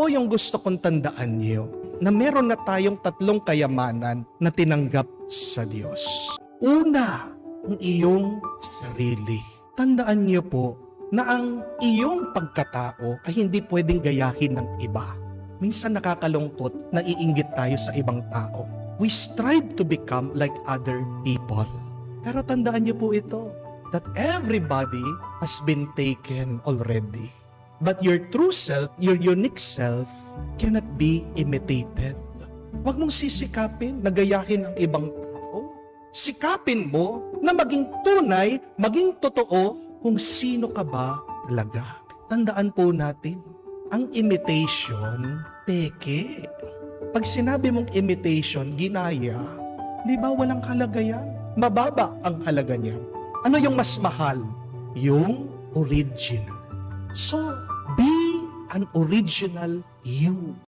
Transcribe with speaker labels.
Speaker 1: po yung gusto kong tandaan niyo na meron na tayong tatlong kayamanan na tinanggap sa Diyos. Una, ang iyong sarili. Tandaan niyo po na ang iyong pagkatao ay hindi pwedeng gayahin ng iba. Minsan nakakalungkot, naiinggit tayo sa ibang tao. We strive to become like other people. Pero tandaan niyo po ito, that everybody has been taken already. But your true self, your unique self, cannot be imitated. Huwag mong sisikapin na gayahin ang ibang tao. Sikapin mo na maging tunay, maging totoo kung sino ka ba talaga. Tandaan po natin, ang imitation, peke. Pag sinabi mong imitation, ginaya, di ba walang halaga yan? Mababa ang halaga niya. Ano yung mas mahal? Yung original. So, be an original you.